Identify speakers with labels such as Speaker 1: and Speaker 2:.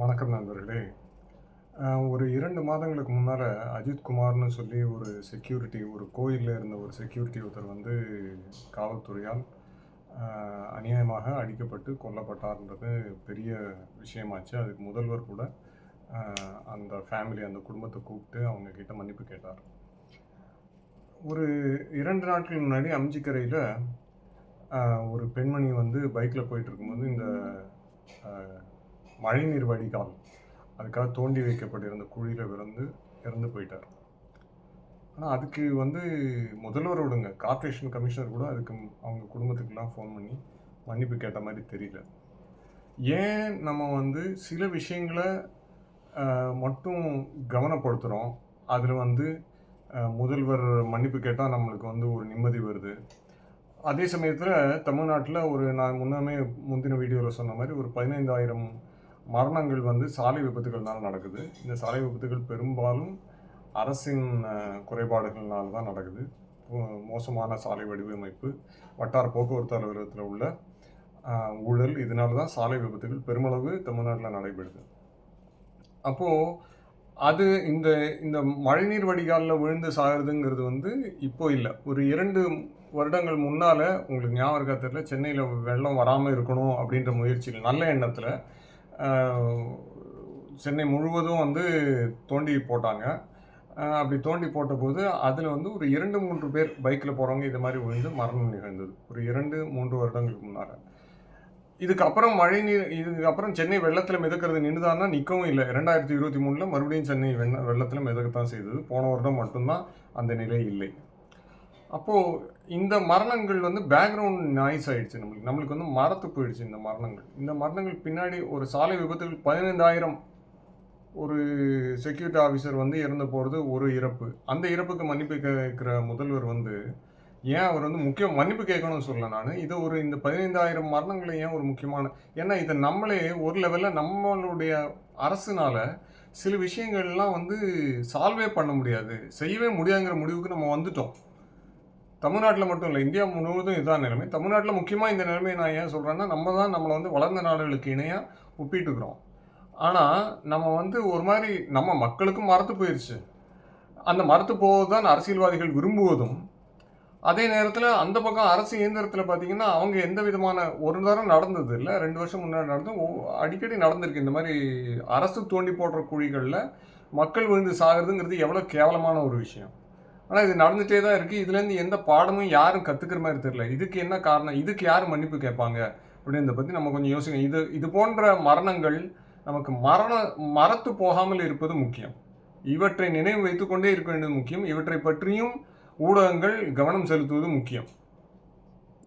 Speaker 1: வணக்கம் நண்பர்களே. ஒரு இரண்டு மாதங்களுக்கு முன்னால் அஜித் குமார்னு சொல்லி ஒரு செக்யூரிட்டி ஒரு கோயிலில் இருந்த ஒரு செக்யூரிட்டி ஒருத்தர் வந்து காவல்துறையால் அநியாயமாக அடிக்கப்பட்டு கொல்லப்பட்டார்ன்றது பெரிய விஷயமாச்சு. அதுக்கு முதல்வர் கூட அந்த ஃபேமிலி அந்த குடும்பத்தை கூப்பிட்டு அவங்கக்கிட்ட மன்னிப்பு கேட்டார். ஒரு இரண்டு நாட்கள் முன்னாடி அம்ஜிக்கரையில் ஒரு பெண்மணி வந்து பைக்கில் போயிட்டு இருக்கும்போது இந்த மழைநீர் வடிகால். அதுக்காக தோண்டி வைக்கப்பட்டிருந்த குழியில் விழுந்து இறந்து போயிட்டார். ஆனால் அதுக்கு வந்து முதல்வர் விடுங்க கார்ப்பரேஷன் கமிஷனர் கூட அதுக்கு அவங்க குடும்பத்துக்கெல்லாம் ஃபோன் பண்ணி மன்னிப்பு கேட்ட மாதிரி தெரியல. ஏன் நம்ம வந்து சில விஷயங்களை மட்டும் கவனப்படுத்துகிறோம் அதில் வந்து முதல்வர் மன்னிப்பு கேட்டால் நம்மளுக்கு வந்து ஒரு நிம்மதி வருது. அதே சமயத்தில் தமிழ்நாட்டில் ஒரு நான் முன்னமே முந்தின வீடியோவில் சொன்ன மாதிரி ஒரு பதினைந்தாயிரம் மரணங்கள் வந்து சாலை விபத்துகள்னால நடக்குது. இந்த சாலை விபத்துகள் பெரும்பாலும் அரசின் குறைபாடுகள்னால் குறைபாடுகள்னால தான் நடக்குது. மோசமான சாலை வடிவமைப்பு வட்டார போக்குவரத்து அலுவலகத்தில் உள்ள ஊழல் இதனால தான் சாலை விபத்துகள் பெருமளவு தமிழ்நாட்டில் நடைபெறுது. அப்போது அது இந்த இந்த மழைநீர் வடிகாலில் விழுந்து சாகுறதுங்கிறது வந்து இப்போ இல்லை. ஒரு இரண்டு வருடங்கள் முன்னால் உங்களுக்கு ஞாபகம் தெரியல சென்னையில் வெள்ளம் வராமல் இருக்கணும் அப்படின்ற முயற்சிகள் நல்ல எண்ணத்தில் சென்னை முழுவதும் வந்து தோண்டி போட்டாங்க. அப்படி தோண்டி போட்டபோது அதில் வந்து ஒரு இரண்டு மூன்று பேர் பைக்கில் போகிறவங்க இது மாதிரி விழுந்து மரணம் நிகழ்ந்தது. ஒரு இரண்டு மூன்று வருடங்களுக்கு முன்னால். இதுக்கப்புறம் மழை நீர் இதுக்கப்புறம் சென்னை வெள்ளத்தில் மிதக்கிறது நின்றுதான்னா நிற்கவும் இல்லை. ரெண்டாயிரத்தி இருபத்தி மூணில் மறுபடியும் சென்னை வெண்ண வெள்ளத்தில் மிதக்கத்தான் செய்தது. போன வருடம் மட்டும்தான் அந்த நிலை இல்லை. அப்போது இந்த மரணங்கள் வந்து பேக்ரவுண்ட் நாய்ஸ் ஆயிடுச்சு நம்மளுக்கு. நம்மளுக்கு வந்து மரத்து போயிடுச்சு இந்த மரணங்கள். இந்த மரணங்கள் பின்னாடி ஒரு சாலை விபத்துகள் பதினைந்தாயிரம் ஒரு செக்யூரிட்டி ஆஃபீஸர் வந்து இறந்து போகிறது ஒரு இறப்பு. அந்த இறப்புக்கு மன்னிப்பு கேட்குற முதல்வர் வந்து ஏன் அவர் வந்து முக்கிய மன்னிப்பு கேட்கணும்னு சொல்ல நான். இது ஒரு இந்த பதினைந்தாயிரம் மரணங்களை ஏன் ஒரு முக்கியமான ஏன்னா இதை நம்மளே ஒரு லெவலில் நம்மளுடைய அரசுனால சில விஷயங்கள்லாம் வந்து சால்வே பண்ண முடியாது. செய்யவே முடியாதுங்கிற முடிவுக்கு நம்ம வந்துட்டோம். தமிழ்நாட்டில் மட்டும் இல்லை இந்தியா முழுவதும் இதுதான் நிலைமை. தமிழ்நாட்டில் முக்கியமாக இந்த நிலைமையை நான் ஏன் சொல்கிறேன்னா நம்ம தான் நம்மளை வந்து வளர்ந்த நாடுகளுக்கு இணையாக ஒப்பிட்டுக்கிறோம் ஆனால் நம்ம வந்து ஒரு மாதிரி நம்ம மக்களுக்கும் மறத்து போயிடுச்சு அந்த மறத்து போவது தான் அரசியல்வாதிகள் விரும்புவதும் அதே நேரத்தில் அந்த பக்கம் அரசு இயந்திரத்தில் பார்த்தீங்கன்னா அவங்க எந்த விதமான ஒரு தரம் நடந்தது இல்லை ரெண்டு வருஷம் முன்னாடி நடந்து அடிக்கடி நடந்திருக்கு. இந்த மாதிரி அரசு தோண்டி போடுற குழிகளில் மக்கள் விழுந்து சாகிறதுங்கிறது எவ்வளோ கேவலமான ஒரு விஷயம். ஆனால் இது நடந்துகிட்டே தான் இருக்குது இதுலேருந்து எந்த பாடமும் யாரும் கற்றுக்கிற மாதிரி தெரியல. இதுக்கு என்ன காரணம்? இதுக்கு யார் மன்னிப்பு கேட்பாங்க? அப்படின்றத பற்றி நம்ம கொஞ்சம் யோசிக்கணும். இது இது போன்ற மரணங்கள் நமக்கு மரண மறத்து போகாமல் இருப்பது முக்கியம். இவற்றை நினைவு வைத்துக்கொண்டே இருக்க வேண்டியது முக்கியம். இவற்றை பற்றியும் ஊடகங்கள் கவனம் செலுத்துவது முக்கியம்.